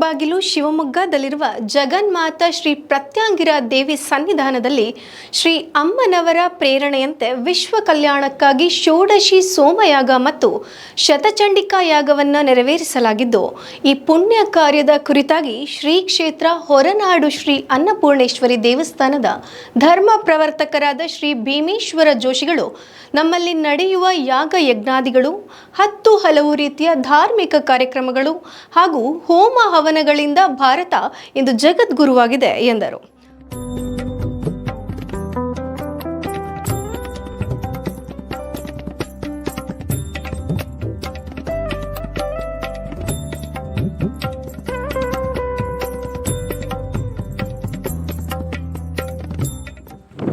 ಹೆಬ್ಬಾಗಿಲು ಶಿವಮೊಗ್ಗದಲ್ಲಿರುವ ಜಗನ್ಮಾತಾ ಶ್ರೀ ಪ್ರತ್ಯಾಂಗಿರ ದೇವಿ ಸನ್ನಿಧಾನದಲ್ಲಿ ಶ್ರೀ ಅಮ್ಮನವರ ಪ್ರೇರಣೆಯಂತೆ ವಿಶ್ವ ಕಲ್ಯಾಣಕ್ಕಾಗಿ ಷೋಡಶಿ ಸೋಮಯಾಗ ಮತ್ತು ಶತಚಂಡಿಕಾ ಯಾಗವನ್ನು ನೆರವೇರಿಸಲಾಗಿದ್ದು, ಈ ಪುಣ್ಯ ಕಾರ್ಯದ ಕುರಿತಾಗಿ ಶ್ರೀ ಕ್ಷೇತ್ರ ಹೊರನಾಡು ಶ್ರೀ ಅನ್ನಪೂರ್ಣೇಶ್ವರಿ ದೇವಸ್ಥಾನದ ಧರ್ಮ ಪ್ರವರ್ತಕರಾದ ಶ್ರೀ ಭೀಮೇಶ್ವರ ಜೋಶಿಗಳು, ನಮ್ಮಲ್ಲಿ ನಡೆಯುವ ಯಾಗ ಯಜ್ಞಾದಿಗಳು, ಹತ್ತು ಹಲವು ರೀತಿಯ ಧಾರ್ಮಿಕ ಕಾರ್ಯಕ್ರಮಗಳು ಹಾಗೂ ಹೋಮ ಹವನಗಳಿಂದ ಭಾರತ ಇಂದು ಜಗದ್ಗುರುವಾಗಿದೆ ಎಂದರು.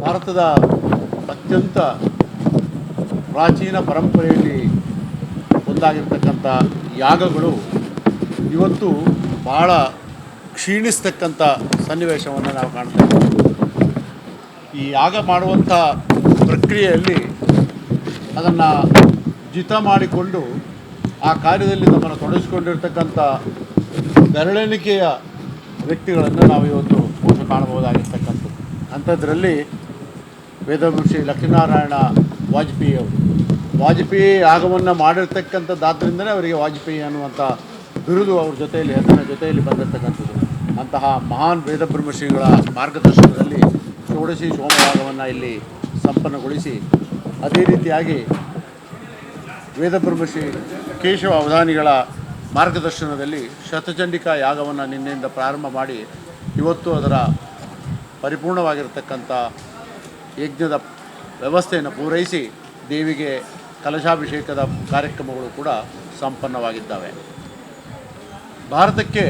ಭಾರತದ ಅತ್ಯಂತ ಪ್ರಾಚೀನ ಪರಂಪರೆಯಲ್ಲಿ ಒಂದಾಗಿರ್ತಕ್ಕಂಥ ಯಾಗಗಳು ಇವತ್ತು ಬಹಳ ಕ್ಷೀಣಿಸ್ತಕ್ಕಂಥ ಸನ್ನಿವೇಶವನ್ನು ನಾವು ಕಾಣ್ತೇವೆ ಈ ಯಾಗ ಮಾಡುವಂಥ ಪ್ರಕ್ರಿಯೆಯಲ್ಲಿ ಅದನ್ನು ಜಿತ ಮಾಡಿಕೊಂಡು ಆ ಕಾರ್ಯದಲ್ಲಿ ತಮ್ಮನ್ನು ತೊಡಗಿಸಿಕೊಂಡಿರ್ತಕ್ಕಂಥ ಬೆರಳೆಣಿಕೆಯ ವ್ಯಕ್ತಿಗಳನ್ನು ನಾವು ಇವತ್ತು ಬಹುಶಃ ಕಾಣಬಹುದಾಗಿರ್ತಕ್ಕಂಥದ್ದು. ಅಂಥದ್ರಲ್ಲಿ ವೇದಭೂಷಿ ಲಕ್ಷ್ಮೀನಾರಾಯಣ ವಾಜಪೇಯಿ ಅವರು. ವಾಜಪೇಯಿ ಯಾಗವನ್ನು ಮಾಡಿರ್ತಕ್ಕಂಥದ್ದಾದ್ದರಿಂದಲೇ ಅವರಿಗೆ ವಾಜಪೇಯಿ ಅನ್ನುವಂಥ ಬಿರುದು ಅವ್ರ ಜೊತೆಯಲ್ಲಿ ಹೆಸರಿನ ಜೊತೆಯಲ್ಲಿ ಬಂದಿರತಕ್ಕಂಥದ್ದು. ಅಂತಹ ಮಹಾನ್ ವೇದಬ್ರಹ್ಮಶ್ರೀಗಳ ಮಾರ್ಗದರ್ಶನದಲ್ಲಿ ಷೋಡಶಿ ಸೋಮಯಾಗವನ್ನು ಇಲ್ಲಿ ಸಂಪನ್ನಗೊಳಿಸಿ, ಅದೇ ರೀತಿಯಾಗಿ ವೇದಬ್ರಹ್ಮಶ್ರೀ ಕೇಶವ ಅವಧಾನಿಗಳ ಮಾರ್ಗದರ್ಶನದಲ್ಲಿ ಶತಚಂಡಿಕಾ ಯಾಗವನ್ನು ನಿನ್ನೆಯಿಂದ ಪ್ರಾರಂಭ ಮಾಡಿ, ಇವತ್ತು ಅದರ ಪರಿಪೂರ್ಣವಾಗಿರತಕ್ಕಂಥ ಯಜ್ಞದ ವ್ಯವಸ್ಥೆಯನ್ನು ಪೂರೈಸಿ ದೇವಿಗೆ ಕಲಶಾಭಿಷೇಕದ ಕಾರ್ಯಕ್ರಮಗಳು ಕೂಡ ಸಂಪನ್ನವಾಗಿದ್ದಾವೆ. ಭಾರತಕ್ಕೆ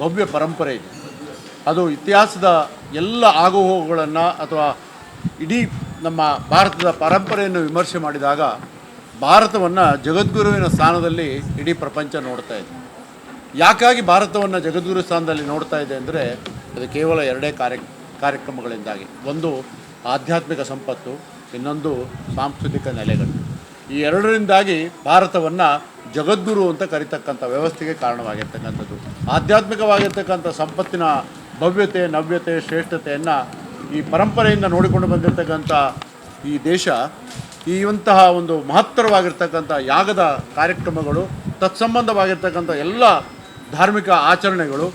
ಭವ್ಯ ಪರಂಪರೆ ಇದೆ. ಅದು ಇತಿಹಾಸದ ಎಲ್ಲ ಆಗುಹೋಗುಗಳನ್ನು ಅಥವಾ ಇಡೀ ನಮ್ಮ ಭಾರತದ ಪರಂಪರೆಯನ್ನು ವಿಮರ್ಶೆ ಮಾಡಿದಾಗ ಭಾರತವನ್ನು ಜಗದ್ಗುರುವಿನ ಸ್ಥಾನದಲ್ಲಿ ಇಡೀ ಪ್ರಪಂಚ ನೋಡ್ತಾ ಇದೆ. ಯಾಕಾಗಿ ಭಾರತವನ್ನು ಜಗದ್ಗುರು ಸ್ಥಾನದಲ್ಲಿ ನೋಡ್ತಾ ಇದೆ ಅಂದರೆ ಅದು ಕೇವಲ ಎರಡೇ ಕಾರ್ಯ ಕಾರ್ಯಕ್ರಮಗಳಿಂದಾಗಿ. ಒಂದು ಆಧ್ಯಾತ್ಮಿಕ ಸಂಪತ್ತು, ಇನ್ನೊಂದು ಸಾಂಸ್ಕೃತಿಕ ನೆಲೆಗಳು. ಈ ಎರಡರಿಂದಾಗಿ ಭಾರತವನ್ನು ಜಗದ್ಗುರು ಅಂತ ಕರಿತಕ್ಕಂಥ ವ್ಯವಸ್ಥೆಗೆ ಕಾರಣವಾಗಿರ್ತಕ್ಕಂಥದ್ದು. ಆಧ್ಯಾತ್ಮಿಕವಾಗಿರ್ತಕ್ಕಂಥ ಸಂಪತ್ತಿನ ಭವ್ಯತೆ, ನವ್ಯತೆ, ಶ್ರೇಷ್ಠತೆಯನ್ನು ಈ ಪರಂಪರೆಯಿಂದ ನೋಡಿಕೊಂಡು ಬಂದಿರತಕ್ಕಂಥ ಈ ದೇಶ, ಈ ಇಂತಹ ಒಂದು ಮಹತ್ತರವಾಗಿರ್ತಕ್ಕಂಥ ಯಾಗದ ಕಾರ್ಯಕ್ರಮಗಳು, ತತ್ಸಂಬಂಧವಾಗಿರ್ತಕ್ಕಂಥ ಎಲ್ಲ ಧಾರ್ಮಿಕ ಆಚರಣೆಗಳು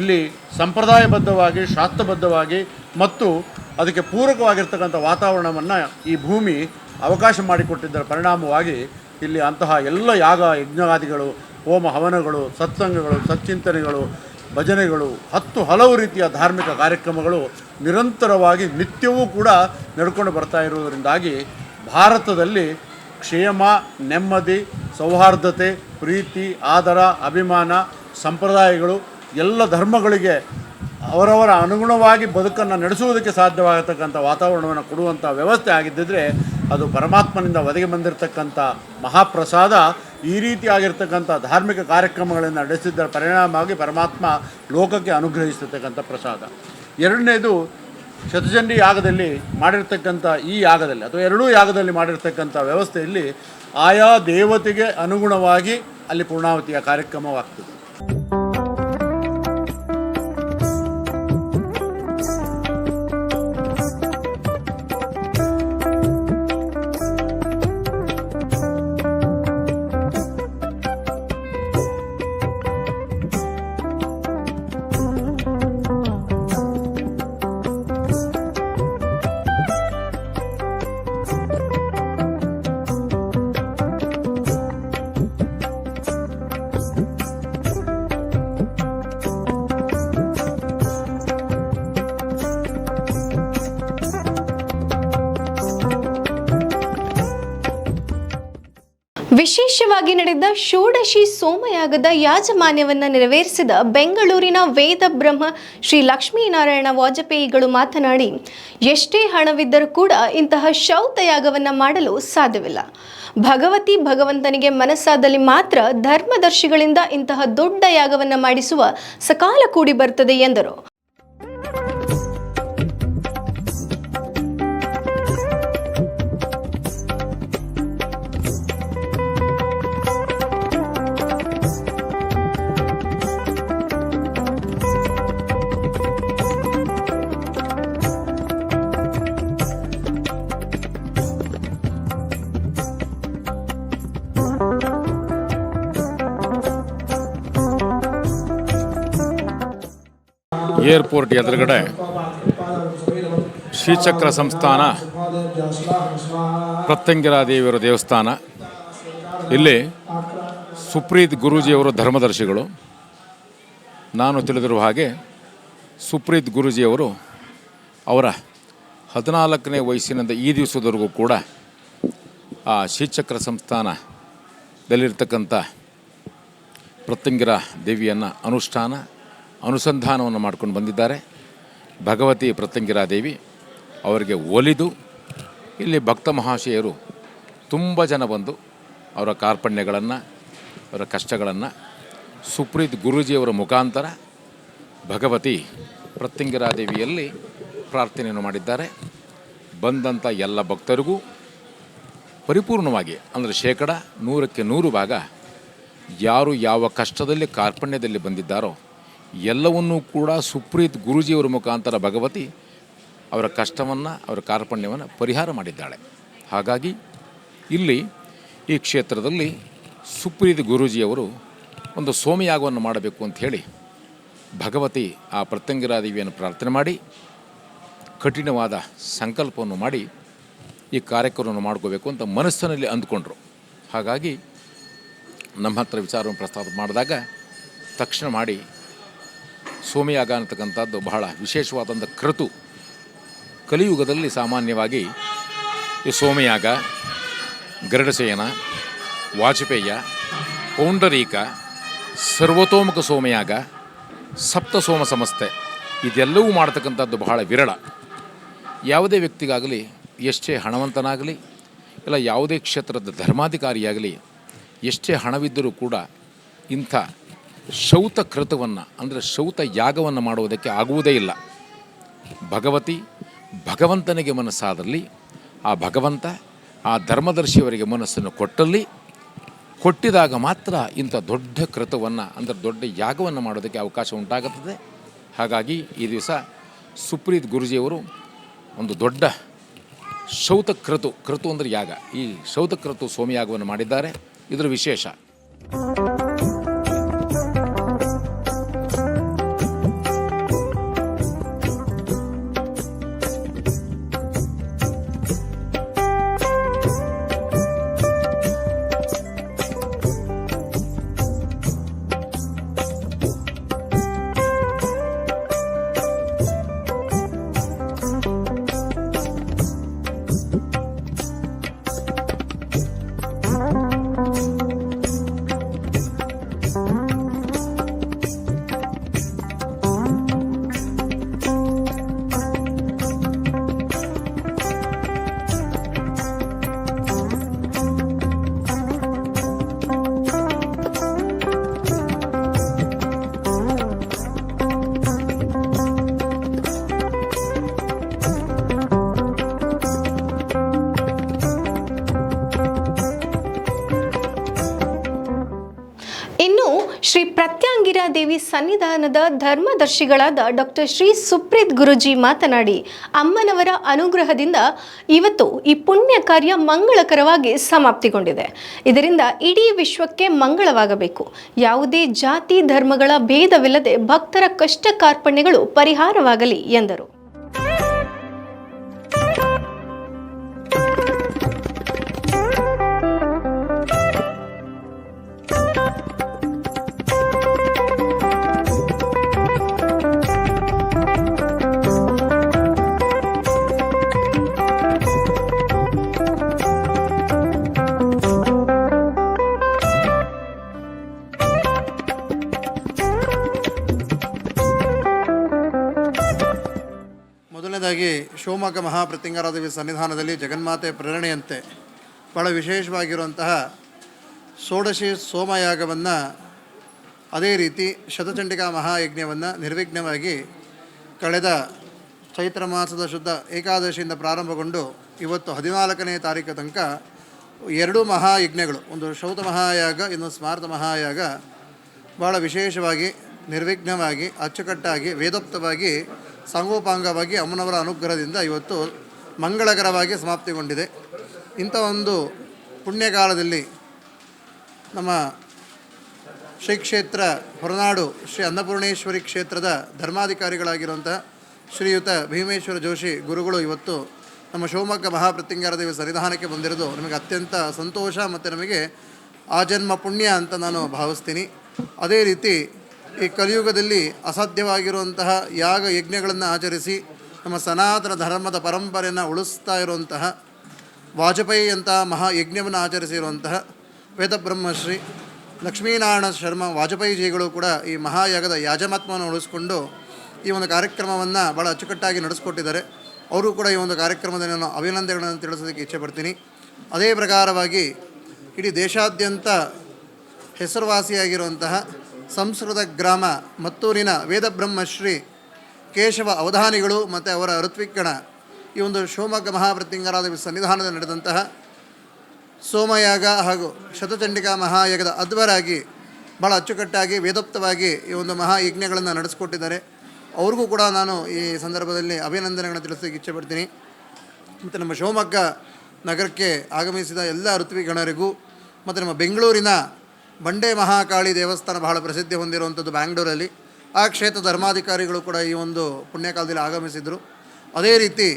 ಇಲ್ಲಿ ಸಂಪ್ರದಾಯಬದ್ಧವಾಗಿ, ಶಾಸ್ತ್ರಬದ್ಧವಾಗಿ ಮತ್ತು ಅದಕ್ಕೆ ಪೂರಕವಾಗಿರ್ತಕ್ಕಂಥ ವಾತಾವರಣವನ್ನು ಈ ಭೂಮಿ ಅವಕಾಶ ಮಾಡಿಕೊಟ್ಟಿದ್ದರ ಪರಿಣಾಮವಾಗಿ ಇಲ್ಲಿ ಅಂತಹ ಎಲ್ಲ ಯಾಗ ಯಜ್ಞಾದಿಗಳು, ಹೋಮ ಹವನಗಳು, ಸತ್ಸಂಗಗಳು, ಸಚ್ಚಿಂತನೆಗಳು, ಭಜನೆಗಳು, ಹತ್ತು ಹಲವು ರೀತಿಯ ಧಾರ್ಮಿಕ ಕಾರ್ಯಕ್ರಮಗಳು ನಿರಂತರವಾಗಿ ನಿತ್ಯವೂ ಕೂಡ ನಡ್ಕೊಂಡು ಬರ್ತಾ ಇರುವುದರಿಂದಾಗಿ ಭಾರತದಲ್ಲಿ ಕ್ಷೇಮ, ನೆಮ್ಮದಿ, ಸೌಹಾರ್ದತೆ, ಪ್ರೀತಿ, ಆದರ, ಅಭಿಮಾನ, ಸಂಪ್ರದಾಯಗಳು ಎಲ್ಲ ಧರ್ಮಗಳಿಗೆ ಅವರವರ ಅನುಗುಣವಾಗಿ ಬದುಕನ್ನು ನಡೆಸುವುದಕ್ಕೆ ಸಾಧ್ಯವಾಗತಕ್ಕಂಥ ವಾತಾವರಣವನ್ನು ಕೊಡುವಂಥ ವ್ಯವಸ್ಥೆ ಆಗಿದ್ದಿದ್ರೆ ಅದು ಪರಮಾತ್ಮನಿಂದ ಒದಗಿ ಬಂದಿರತಕ್ಕಂಥ ಮಹಾಪ್ರಸಾದ ಈ ರೀತಿಯಾಗಿರ್ತಕ್ಕಂಥ ಧಾರ್ಮಿಕ ಕಾರ್ಯಕ್ರಮಗಳನ್ನು ನಡೆಸಿದ್ದರ ಪರಿಣಾಮವಾಗಿ ಪರಮಾತ್ಮ ಲೋಕಕ್ಕೆ ಅನುಗ್ರಹಿಸಿರ್ತಕ್ಕಂಥ ಪ್ರಸಾದ. ಎರಡನೇದು ಶತಚಂಡಿ ಯಾಗದಲ್ಲಿ ಮಾಡಿರ್ತಕ್ಕಂಥ ಈ ಯಾಗದಲ್ಲಿ ಅಥವಾ ಎರಡೂ ಯಾಗದಲ್ಲಿ ಮಾಡಿರ್ತಕ್ಕಂಥ ವ್ಯವಸ್ಥೆಯಲ್ಲಿ ಆಯಾ ದೇವತೆಗೆ ಅನುಗುಣವಾಗಿ ಅಲ್ಲಿ ಪೂರ್ಣಾವತಿಯ ಕಾರ್ಯಕ್ರಮವಾಗ್ತದೆ. ವಿಶೇಷವಾಗಿ ನಡೆದ ಷೋಡಶಿ ಸೋಮಯಾಗದ ಯಾಜಮಾನ್ಯವನ್ನು ನೆರವೇರಿಸಿದ ಬೆಂಗಳೂರಿನ ವೇದ ಬ್ರಹ್ಮ ಶ್ರೀ ಲಕ್ಷ್ಮೀನಾರಾಯಣ ವಾಜಪೇಯಿಗಳು ಮಾತನಾಡಿ, ಎಷ್ಟೇ ಹಣವಿದ್ದರೂ ಕೂಡ ಇಂತಹ ಶೌತಯಾಗವನ್ನು ಮಾಡಲು ಸಾಧ್ಯವಿಲ್ಲ. ಭಗವತಿ ಭಗವಂತನಿಗೆ ಮನಸ್ಸಾದಲ್ಲಿ ಮಾತ್ರ ಧರ್ಮದರ್ಶಿಗಳಿಂದ ಇಂತಹ ದೊಡ್ಡ ಯಾಗವನ್ನು ಮಾಡಿಸುವ ಸಕಾಲ ಕೂಡಿ ಬರ್ತದೆ ಎಂದರು. ಏರ್ಪೋರ್ಟ್ ಎದುರುಗಡೆ ಶ್ರೀಚಕ್ರ ಸಂಸ್ಥಾನ ಪ್ರತ್ಯಂಗಿರಾ ದೇವಿಯವರ ದೇವಸ್ಥಾನ, ಇಲ್ಲಿ ಸುಪ್ರೀತ್ ಗುರೂಜಿಯವರು ಧರ್ಮದರ್ಶಿಗಳು. ನಾನು ತಿಳಿದಿರುವ ಹಾಗೆ ಸುಪ್ರೀತ್ ಗುರೂಜಿಯವರು ಅವರ ಹದಿನಾಲ್ಕನೇ ವಯಸ್ಸಿನಿಂದ ಈ ದಿವಸದವರೆಗೂ ಕೂಡ ಆ ಶ್ರೀಚಕ್ರ ಸಂಸ್ಥಾನದಲ್ಲಿರ್ತಕ್ಕಂಥ ಪ್ರತ್ಯಂಗಿರ ದೇವಿಯನ್ನು ಅನುಷ್ಠಾನ ಅನುಸಂಧಾನವನ್ನು ಮಾಡ್ಕೊಂಡು ಬಂದಿದ್ದಾರೆ. ಭಗವತಿ ಪ್ರತ್ಯಂಗಿರಾದೇವಿ ಅವರಿಗೆ ಒಲಿದು ಇಲ್ಲಿ ಭಕ್ತ ಮಹಾಶಯರು ತುಂಬ ಜನ ಬಂದು ಅವರ ಕಾರ್ಪಣ್ಯಗಳನ್ನು, ಅವರ ಕಷ್ಟಗಳನ್ನು ಸುಪ್ರೀತ್ ಗುರೂಜಿಯವರ ಮುಖಾಂತರ ಭಗವತಿ ಪ್ರತ್ಯಂಗಿರಾದೇವಿಯಲ್ಲಿ ಪ್ರಾರ್ಥನೆಯನ್ನು ಮಾಡಿದ್ದಾರೆ. ಬಂದಂಥ ಎಲ್ಲ ಭಕ್ತರಿಗೂ ಪರಿಪೂರ್ಣವಾಗಿ, ಅಂದರೆ ಶೇಕಡ ನೂರಕ್ಕೆ ನೂರು ಭಾಗ ಯಾರು ಯಾವ ಕಷ್ಟದಲ್ಲಿ ಕಾರ್ಪಣ್ಯದಲ್ಲಿ ಬಂದಿದ್ದಾರೋ ಎಲ್ಲವನ್ನೂ ಕೂಡ ಸುಪ್ರೀತ್ ಗುರೂಜಿಯವರ ಮುಖಾಂತರ ಭಗವತಿ ಅವರ ಕಷ್ಟವನ್ನು, ಅವರ ಕಾರ್ಪಣ್ಯವನ್ನು ಪರಿಹಾರ ಮಾಡಿದ್ದಾಳೆ. ಹಾಗಾಗಿ ಇಲ್ಲಿ ಈ ಕ್ಷೇತ್ರದಲ್ಲಿ ಸುಪ್ರೀತ್ ಗುರೂಜಿಯವರು ಒಂದು ಸೋಮಯಾಗವನ್ನು ಮಾಡಬೇಕು ಅಂತ ಹೇಳಿ ಭಗವತಿ ಆ ಪ್ರತ್ಯಂಗಿರಾದೇವಿಯನ್ನು ಪ್ರಾರ್ಥನೆ ಮಾಡಿ, ಕಠಿಣವಾದ ಸಂಕಲ್ಪವನ್ನು ಮಾಡಿ ಈ ಕಾರ್ಯಕ್ರಮವನ್ನು ಮಾಡ್ಕೋಬೇಕು ಅಂತ ಮನಸ್ಸಿನಲ್ಲಿ ಅಂದ್ಕೊಂಡ್ರು. ಹಾಗಾಗಿ ನಮ್ಮ ಹತ್ರ ವಿಚಾರವನ್ನು ಪ್ರಸ್ತಾಪ ಮಾಡಿದಾಗ ತಕ್ಷಣ ಮಾಡಿ ಸೋಮಯಾಗ ಅನ್ನತಕ್ಕಂಥದ್ದು ಬಹಳ ವಿಶೇಷವಾದಂಥ ಕೃತು. ಕಲಿಯುಗದಲ್ಲಿ ಸಾಮಾನ್ಯವಾಗಿ ಈ ಸೋಮಯಾಗ ಗರುಡಶಯನ ವಾಜಪೇಯ, ಪೌಂಡರೀಕ, ಸರ್ವತೋಮುಖ ಸೋಮಯಾಗ, ಸಪ್ತ ಸೋಮ ಸಂಸ್ಥೆ ಇದೆಲ್ಲವೂ ಮಾಡ್ತಕ್ಕಂಥದ್ದು ಬಹಳ ವಿರಳ. ಯಾವುದೇ ವ್ಯಕ್ತಿಗಾಗಲಿ, ಎಷ್ಟೇ ಹಣವಂತನಾಗಲಿ, ಇಲ್ಲ ಯಾವುದೇ ಕ್ಷೇತ್ರದ ಧರ್ಮಾಧಿಕಾರಿಯಾಗಲಿ, ಎಷ್ಟೇ ಹಣವಿದ್ದರೂ ಕೂಡ ಇಂಥ ಶೌತ ಕೃತವನ್ನು, ಅಂದರೆ ಶೌತ ಯಾಗವನ್ನು ಮಾಡುವುದಕ್ಕೆ ಆಗುವುದೇ ಇಲ್ಲ. ಭಗವತಿ ಭಗವಂತನಿಗೆ ಮನಸ್ಸಾದಲ್ಲಿ, ಆ ಭಗವಂತ ಆ ಧರ್ಮದರ್ಶಿಯವರಿಗೆ ಮನಸ್ಸನ್ನು ಕೊಟ್ಟಲ್ಲಿ, ಕೊಟ್ಟಿದಾಗ ಮಾತ್ರ ಇಂಥ ದೊಡ್ಡ ಕೃತವನ್ನು, ಅಂದರೆ ದೊಡ್ಡ ಯಾಗವನ್ನು ಮಾಡೋದಕ್ಕೆ ಅವಕಾಶ ಉಂಟಾಗುತ್ತದೆ. ಹಾಗಾಗಿ ಈ ದಿವಸ ಸುಪ್ರೀತ್ ಗುರುಜಿಯವರು ಒಂದು ದೊಡ್ಡ ಶೌತ ಕೃತು ಕೃತು ಅಂದರೆ ಯಾಗ. ಈ ಶೌತಕ್ರತು ಸೋಮಯಾಗವನ್ನು ಮಾಡಿದ್ದಾರೆ. ಇದರ ವಿಶೇಷ. ಶ್ರೀ ಪ್ರತ್ಯಾಂಗಿರಾ ದೇವಿ ಸನ್ನಿಧಾನದ ಧರ್ಮದರ್ಶಿಗಳಾದ ಡಾಕ್ಟರ್ ಶ್ರೀ ಸುಪ್ರೀತ್ ಗುರುಜಿ ಮಾತನಾಡಿ, ಅಮ್ಮನವರ ಅನುಗ್ರಹದಿಂದ ಇವತ್ತು ಈ ಪುಣ್ಯ ಕಾರ್ಯ ಮಂಗಳಕರವಾಗಿ ಸಮಾಪ್ತಿಗೊಂಡಿದೆ. ಇದರಿಂದ ಇಡೀ ವಿಶ್ವಕ್ಕೆ ಮಂಗಳವಾಗಬೇಕು. ಯಾವುದೇ ಜಾತಿ, ಧರ್ಮಗಳ ಭೇದವಿಲ್ಲದೆ ಭಕ್ತರ ಕಷ್ಟ ಕಾರ್ಪಣ್ಯಗಳು ಪರಿಹಾರವಾಗಲಿ ಎಂದರು. ಮೊದಲನೇದಾಗಿ ಶಿವಮೊಗ್ಗ ಮಹಾಪ್ರತ್ಯಂಗಾರಾದೇವಿ ಸನ್ನಿಧಾನದಲ್ಲಿ ಜಗನ್ಮಾತೆ ಪ್ರೇರಣೆಯಂತೆ ಭಾಳ ವಿಶೇಷವಾಗಿರುವಂತಹ ಷೋಡಶಿ ಸೋಮಯಾಗವನ್ನು ಅದೇ ರೀತಿ ಶತಚಂಡಿಕಾ ಮಹಾಯಜ್ಞವನ್ನು ನಿರ್ವಿಘ್ನವಾಗಿ ಕಳೆದ ಚೈತ್ರ ಮಾಸದ ಶುದ್ಧ ಏಕಾದಶಿಯಿಂದ ಪ್ರಾರಂಭಗೊಂಡು ಇವತ್ತು ಹದಿನಾಲ್ಕನೇ ತಾರೀಕು ತನಕ ಎರಡೂ ಮಹಾಯಜ್ಞಗಳು, ಒಂದು ಶೌತ ಮಹಾಯಾಗ, ಇನ್ನೊಂದು ಸ್ಮಾರ್ತ ಮಹಾಯಾಗ ಭಾಳ ವಿಶೇಷವಾಗಿ ನಿರ್ವಿಘ್ನವಾಗಿ, ಅಚ್ಚುಕಟ್ಟಾಗಿ, ವೇದೋಕ್ತವಾಗಿ ಸಾಂಗೋಪಾಂಗವಾಗಿ ಅಮ್ಮನವರ ಅನುಗ್ರಹದಿಂದ ಇವತ್ತು ಮಂಗಳಕರವಾಗಿ ಸಮಾಪ್ತಿಗೊಂಡಿದೆ. ಇಂಥ ಒಂದು ಪುಣ್ಯಕಾಲದಲ್ಲಿ ನಮ್ಮ ಶ್ರೀ ಕ್ಷೇತ್ರ ಹೊರನಾಡು ಶ್ರೀ ಅನ್ನಪೂರ್ಣೇಶ್ವರಿ ಕ್ಷೇತ್ರದ ಧರ್ಮಾಧಿಕಾರಿಗಳಾಗಿರುವಂಥ ಶ್ರೀಯುತ ಭೀಮೇಶ್ವರ ಜೋಶಿ ಗುರುಗಳು ಇವತ್ತು ನಮ್ಮ ಶಿವಮೊಗ್ಗ ಮಹಾಪ್ರತ್ಯಂಗಾರ ದೇವಿ ಸನ್ನಿಧಾನಕ್ಕೆ ಬಂದಿರೋದು ನಮಗೆ ಅತ್ಯಂತ ಸಂತೋಷ ಮತ್ತು ನಮಗೆ ಆ ಜನ್ಮ ಪುಣ್ಯ ಅಂತ ನಾನು ಭಾವಿಸ್ತೀನಿ. ಅದೇ ರೀತಿ ಈ ಕಲಿಯುಗದಲ್ಲಿ ಅಸಾಧ್ಯವಾಗಿರುವಂತಹ ಯಾಗ ಯಜ್ಞಗಳನ್ನು ಆಚರಿಸಿ ನಮ್ಮ ಸನಾತನ ಧರ್ಮದ ಪರಂಪರೆಯನ್ನು ಉಳಿಸ್ತಾ ಇರುವಂತಹ ವಾಜಪೇಯಿ ಮಹಾ ಮಹಾಯಜ್ಞವನ್ನು ಆಚರಿಸಿರುವಂತಹ ವೇದಬ್ರಹ್ಮಶ್ರೀ ಲಕ್ಷ್ಮೀನಾರಾಯಣ ಶರ್ಮ ವಾಜಪೇಯಿ ವಾಜಪೇಯಿಜಿಗಳು ಕೂಡ ಈ ಮಹಾಯಾಗದ ಯಾಜಮಾತ್ಮವನ್ನು ಉಳಿಸ್ಕೊಂಡು ಈ ಒಂದು ಕಾರ್ಯಕ್ರಮವನ್ನು ಭಾಳ ಅಚ್ಚುಕಟ್ಟಾಗಿ ನಡೆಸ್ಕೊಟ್ಟಿದ್ದಾರೆ. ಅವರು ಕೂಡ ಈ ಒಂದು ಕಾರ್ಯಕ್ರಮದಲ್ಲಿ ನಾನು ಅಭಿನಂದನೆಗಳನ್ನು ತಿಳಿಸೋದಕ್ಕೆ ಇಚ್ಛೆ ಪಡ್ತೀನಿ. ಅದೇ ಪ್ರಕಾರವಾಗಿ ಇಡೀ ದೇಶಾದ್ಯಂತ ಹೆಸರುವಾಸಿಯಾಗಿರುವಂತಹ ಸಂಸ್ಕೃತ ಗ್ರಾಮ ಮತ್ತೂರಿನ ವೇದಬ್ರಹ್ಮಶ್ರೀ ಕೇಶವ ಅವಧಾನಿಗಳು ಮತ್ತು ಅವರ ಋತ್ವಿಕ್ಕಣ ಈ ಒಂದು ಶಿವಮೊಗ್ಗ ಮಹಾಪ್ರತ್ಯಂಗರಾದ ಸನ್ನಿಧಾನದಲ್ಲಿ ನಡೆದಂತಹ ಸೋಮಯಾಗ ಹಾಗೂ ಶತಚಂಡಿಕಾ ಮಹಾಯಾಗದ ಅದ್ವರಾಗಿ ಭಾಳ ಅಚ್ಚುಕಟ್ಟಾಗಿ, ವೇದೋಕ್ತವಾಗಿ ಈ ಒಂದು ಮಹಾಯಜ್ಞಗಳನ್ನು ನಡೆಸಿಕೊಟ್ಟಿದ್ದಾರೆ. ಅವ್ರಿಗೂ ಕೂಡ ನಾನು ಈ ಸಂದರ್ಭದಲ್ಲಿ ಅಭಿನಂದನೆಗಳನ್ನು ಇಚ್ಛೆ ಪಡ್ತೀನಿ. ಮತ್ತು ನಮ್ಮ ಶಿವಮೊಗ್ಗ ನಗರಕ್ಕೆ ಆಗಮಿಸಿದ ಎಲ್ಲ ಋತ್ವಿಗಣರಿಗೂ ಮತ್ತು ನಮ್ಮ ಬೆಂಗಳೂರಿನ ಬಂಡೆ ಮಹಾಕಾಳಿ ದೇವಸ್ಥಾನ ಬಹಳ ಪ್ರಸಿದ್ಧಿ ಹೊಂದಿರುವಂಥದ್ದು ಬ್ಯಾಂಗ್ಳೂರಲ್ಲಿ. ಆ ಕ್ಷೇತ್ರ ಧರ್ಮಾಧಿಕಾರಿಗಳು ಕೂಡ ಈ ಒಂದು ಪುಣ್ಯಕಾಲದಲ್ಲಿ ಆಗಮಿಸಿದರು. ಅದೇ ರೀತಿ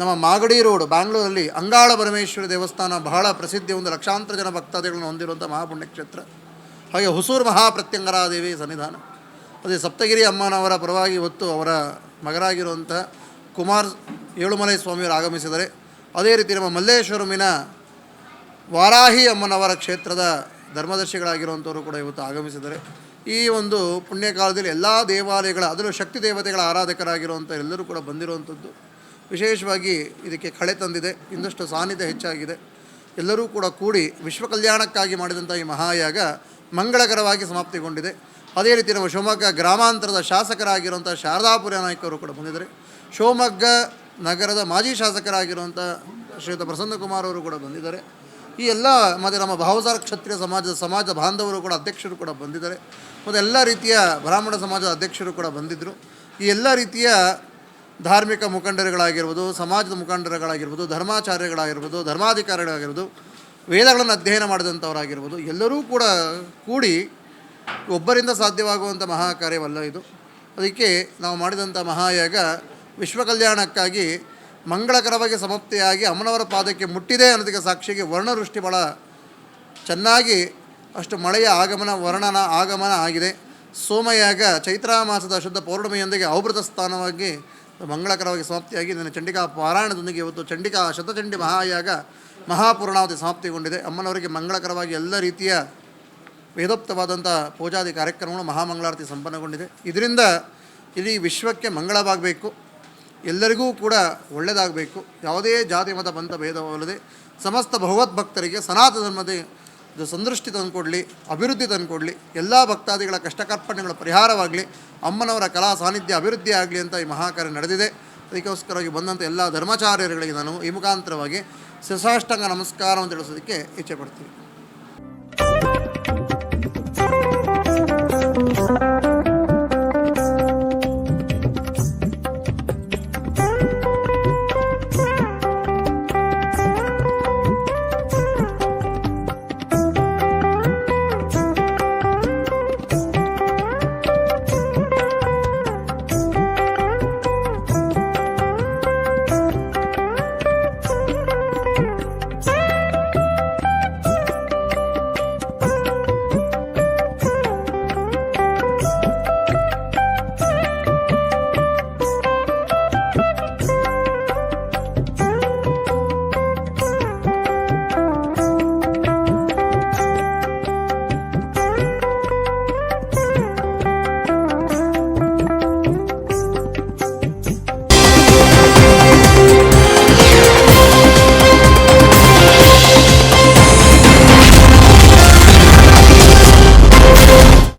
ನಮ್ಮ ಮಾಗಡಿ ರೋಡ್ ಬ್ಯಾಂಗ್ಳೂರಲ್ಲಿ ಅಂಗಾಳ ಪರಮೇಶ್ವರಿ ದೇವಸ್ಥಾನ ಬಹಳ ಪ್ರಸಿದ್ಧಿ ಒಂದು ಲಕ್ಷಾಂತರ ಜನ ಭಕ್ತಾದಿಗಳನ್ನು ಹೊಂದಿರುವಂಥ ಮಹಾಪುಣ್ಯಕ್ಷೇತ್ರ. ಹಾಗೆ ಹೊಸೂರು ಮಹಾಪ್ರತ್ಯಂಗರಾದೇವಿ ಸನ್ನಿಧಾನ. ಅದೇ ಸಪ್ತಗಿರಿ ಅಮ್ಮನವರ ಪರವಾಗಿ ಇವತ್ತು ಅವರ ಮಗರಾಗಿರುವಂಥ ಕುಮಾರ್ ಏಳುಮಲೆ ಸ್ವಾಮಿಯವರು ಆಗಮಿಸಿದರೆ ಅದೇ ರೀತಿ ನಮ್ಮ ಮಲ್ಲೇಶ್ವರಮಿನ ವಾರಾಹಿ ಅಮ್ಮನವರ ಕ್ಷೇತ್ರದ ಧರ್ಮದರ್ಶಿಗಳಾಗಿರುವಂಥವರು ಕೂಡ ಇವತ್ತು ಆಗಮಿಸಿದ್ದಾರೆ. ಈ ಒಂದು ಪುಣ್ಯಕಾಲದಲ್ಲಿ ಎಲ್ಲ ದೇವಾಲಯಗಳ, ಅದರಲ್ಲೂ ಶಕ್ತಿ ದೇವತೆಗಳ ಆರಾಧಕರಾಗಿರುವಂಥ ಎಲ್ಲರೂ ಕೂಡ ಬಂದಿರುವಂಥದ್ದು. ವಿಶೇಷವಾಗಿ ಇದಕ್ಕೆ ಕಳೆ ತಂದಿದೆ, ಇನ್ನಷ್ಟು ಸಾನ್ನಿಧ್ಯ ಹೆಚ್ಚಾಗಿದೆ. ಎಲ್ಲರೂ ಕೂಡ ಕೂಡಿ ವಿಶ್ವ ಕಲ್ಯಾಣಕ್ಕಾಗಿ ಮಾಡಿದಂಥ ಈ ಮಹಾಯಾಗ ಮಂಗಳಕರವಾಗಿ ಸಮಾಪ್ತಿಗೊಂಡಿದೆ. ಅದೇ ರೀತಿ ನಮ್ಮ ಶಿವಮೊಗ್ಗ ಗ್ರಾಮಾಂತರದ ಶಾಸಕರಾಗಿರುವಂಥ ಶಾರದಾಪುರ ನಾಯಕರು ಕೂಡ ಬಂದಿದ್ದಾರೆ. ಶಿವಮೊಗ್ಗ ನಗರದ ಮಾಜಿ ಶಾಸಕರಾಗಿರುವಂಥ ಶ್ರೀಯುತ ಪ್ರಸನ್ನಕುಮಾರ್ ಅವರು ಕೂಡ ಬಂದಿದ್ದಾರೆ. ಈ ಎಲ್ಲ ಮತ್ತು ನಮ್ಮ ಭಾವಸಾರ ಕ್ಷತ್ರಿಯ ಸಮಾಜದ ಸಮಾಜ ಬಾಂಧವರು ಕೂಡ ಅಧ್ಯಕ್ಷರು ಕೂಡ ಬಂದಿದ್ದಾರೆ. ಮತ್ತು ಎಲ್ಲ ರೀತಿಯ ಬ್ರಾಹ್ಮಣ ಸಮಾಜದ ಅಧ್ಯಕ್ಷರು ಕೂಡ ಬಂದಿದ್ದರು ಈ ಎಲ್ಲ ರೀತಿಯ ಧಾರ್ಮಿಕ ಮುಖಂಡರುಗಳಾಗಿರ್ಬೋದು, ಸಮಾಜದ ಮುಖಂಡರುಗಳಾಗಿರ್ಬೋದು, ಧರ್ಮಾಚಾರ್ಯಗಳಾಗಿರ್ಬೋದು, ಧರ್ಮಾಧಿಕಾರಿಗಳಾಗಿರ್ಬೋದು, ವೇದಗಳನ್ನು ಅಧ್ಯಯನ ಮಾಡಿದಂಥವರಾಗಿರ್ಬೋದು, ಎಲ್ಲರೂ ಕೂಡ ಕೂಡಿ ಒಬ್ಬರಿಂದ ಸಾಧ್ಯವಾಗುವಂಥ ಮಹಾ ಕಾರ್ಯವಲ್ಲ ಇದು. ಅದಕ್ಕೆ ನಾವು ಮಾಡಿದಂಥ ಮಹಾಯಾಗ ವಿಶ್ವ ಕಲ್ಯಾಣಕ್ಕಾಗಿ ಮಂಗಳಕರವಾಗಿ ಸಮಾಪ್ತಿಯಾಗಿ ಅಮ್ಮನವರ ಪಾದಕ್ಕೆ ಮುಟ್ಟಿದೆ ಅನ್ನೋದಕ್ಕೆ ಸಾಕ್ಷಿಗೆ ವರ್ಣವೃಷ್ಟಿ ಭಾಳ ಚೆನ್ನಾಗಿ ಅಷ್ಟು ಮಳೆಯ ಆಗಮನ, ವರ್ಣನ ಆಗಮನ ಆಗಿದೆ. ಸೋಮಯಾಗ ಚೈತ್ರ ಮಾಸದ ಶುದ್ಧ ಪೌರ್ಣಮಿಯೊಂದಿಗೆ ಔಭೃತ ಸ್ಥಾನವಾಗಿ ಮಂಗಳಕರವಾಗಿ ಸಮಾಪ್ತಿಯಾಗಿ ನನ್ನ ಚಂಡಿಕಾ ಪಾರಾಯಣದೊಂದಿಗೆ ಇವತ್ತು ಚಂಡಿಕಾ ಶತಚಂಡಿ ಮಹಾಯಾಗ ಮಹಾಪೂರ್ಣಾವತಿ ಸಮಾಪ್ತಿಗೊಂಡಿದೆ. ಅಮ್ಮನವರಿಗೆ ಮಂಗಳಕರವಾಗಿ ಎಲ್ಲ ರೀತಿಯ ವೇದೋಕ್ತವಾದಂಥ ಪೂಜಾದಿ ಕಾರ್ಯಕ್ರಮಗಳು ಮಹಾಮಂಗಳಾರತಿ ಸಂಪನ್ನಗೊಂಡಿದೆ. ಇದರಿಂದ ಇಡೀ ವಿಶ್ವಕ್ಕೆ ಮಂಗಳವಾಗಬೇಕು. ಎಲ್ಲರಿಗೂ ಕೂಡ ಒಳ್ಳೆಯದಾಗಬೇಕು ಯಾವುದೇ ಜಾತಿ, ಮತ, ಪಂಥ ಭೇದವಲ್ಲದೆ ಸಮಸ್ತ ಭಗವತ್ ಭಕ್ತರಿಗೆ ಸನಾತನ ಧರ್ಮದ ಸಂದೃಷ್ಟಿ ತಂದುಕೊಡಲಿ ಅಭಿವೃದ್ಧಿ ತಂದುಕೊಡಲಿ ಎಲ್ಲ ಭಕ್ತಾದಿಗಳ ಕಷ್ಟಕರ್ಪಣೆಗಳ ಪರಿಹಾರವಾಗಲಿ, ಅಮ್ಮನವರ ಕಲಾ ಸಾನ್ನಿಧ್ಯ ಅಭಿವೃದ್ಧಿ ಆಗಲಿ ಅಂತ ಈ ಮಹಾಕಾರ್ಯ ನಡೆದಿದೆ. ಅದಕ್ಕೋಸ್ಕರವಾಗಿ ಬಂದಂಥ ಎಲ್ಲ ಧರ್ಮಾಚಾರ್ಯರುಗಳಿಗೆ ನಾನು ಈ ಮುಖಾಂತರವಾಗಿ ಶಶಾಷ್ಟಾಂಗ ನಮಸ್ಕಾರವನ್ನು ತಿಳಿಸೋದಕ್ಕೆ ಇಚ್ಛೆ ಪಡ್ತೀನಿ.